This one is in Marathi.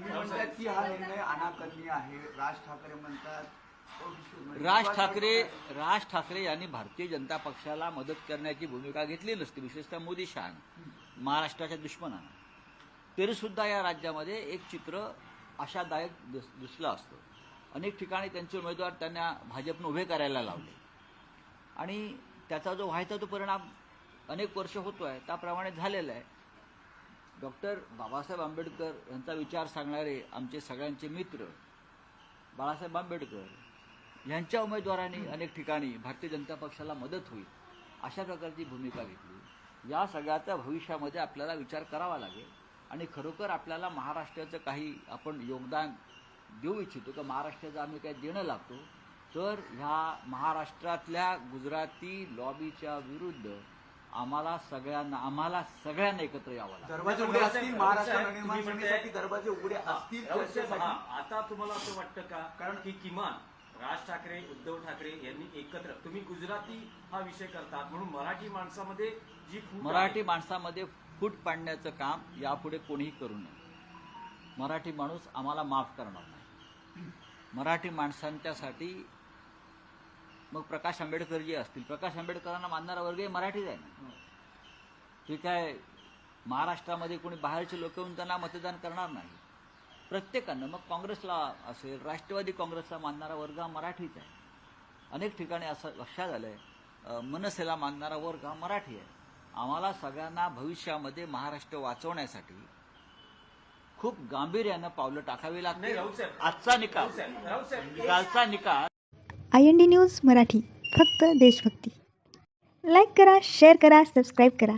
तुम्ही म्हणतात की हा निर्णय अनाकलनीय आहे. राज ठाकरे म्हणतात म्हणजे राज ठाकरे राज ठाकरे यांनी भारतीय जनता पक्षाला मदत करण्याची भूमिका घेतली नसती विशेषतः मोदी शहानं. महाराष्ट्राच्या दुश्मनानं. तरी सुद्धा या राज्यामध्ये एक चित्र आशादायक दिस- दिसलं असतं. अनेक ठिकाणी त्यांचे उमेदवार त्यांना भाजपनं उभे करायला लावले. आणि त्याचा जो व्हायचा तो परिणाम अनेक वर्ष होतो आहे त्याप्रमाणे झालेला आहे. डॉक्टर बाबासाहेब आंबेडकर यांचा विचार सांगणारे आमचे सगळ्यांचे मित्र बाळासाहेब आंबेडकर यांच्या उमेदवारांनी अनेक ठिकाणी भारतीय जनता पक्षाला मदत होईल अशा प्रकारची भूमिका घेतली. या सगळ्याचा भविष्यामध्ये आपल्याला विचार करावा लागेल आणि खरोखर आपल्याला महाराष्ट्राचं काही आपण योगदान देऊ इच्छितो का महाराष्ट्राचं आम्ही काय देणं लागतो तर ह्या महाराष्ट्रातल्या गुजराती लॉबीच्या विरुद्ध आम्हाला सगळ्यांना आम्हाला सगळ्यांना एकत्र यावं लागेल दरवाजे उघडे असतील महाराष्ट्र दरवाजे उघडे असतील चर्चेसाठी. आता तुम्हाला असं वाटतं का? कारण की किमान राज ठाकरे उद्धव ठाकरे यांनी एकत्र तुम्ही गुजराती हा विषय करतात म्हणून मराठी माणसामध्ये जी फूट आहे, मराठी माणसामध्ये फूट पाडण्याचं काम यापुढे कोणीही करू नये. मराठी माणूस आम्हाला माफ करणार नाही. मराठी माणसांच्यासाठी मग प्रकाश आंबेडकर जे असतील प्रकाश आंबेडकरांना मानणारा वर्ग हे मराठीच आहे ना? ठीक आहे महाराष्ट्रामध्ये कोणी बाहेरचे लोक येऊन त्यांना मतदान करणार नाही? प्रत्येकानं मग काँग्रेसला असेल राष्ट्रवादी काँग्रेसला मानणारा वर्ग हा मराठीच आहे. अनेक ठिकाणी असं लक्षात आलंय अं, मनसेला मानणारा वर्ग हा मराठी आहे. आम्हाला सगळ्यांना भविष्यामध्ये महाराष्ट्र वाचवण्यासाठी खूप गांभीर्यानं पावलं टाकावी लागतील. आजचा निकाल. कालचा निकाल I N D news Marathi फक्त देशभक्ती. लाईक करा शेअर करा सबस्क्राईब करा.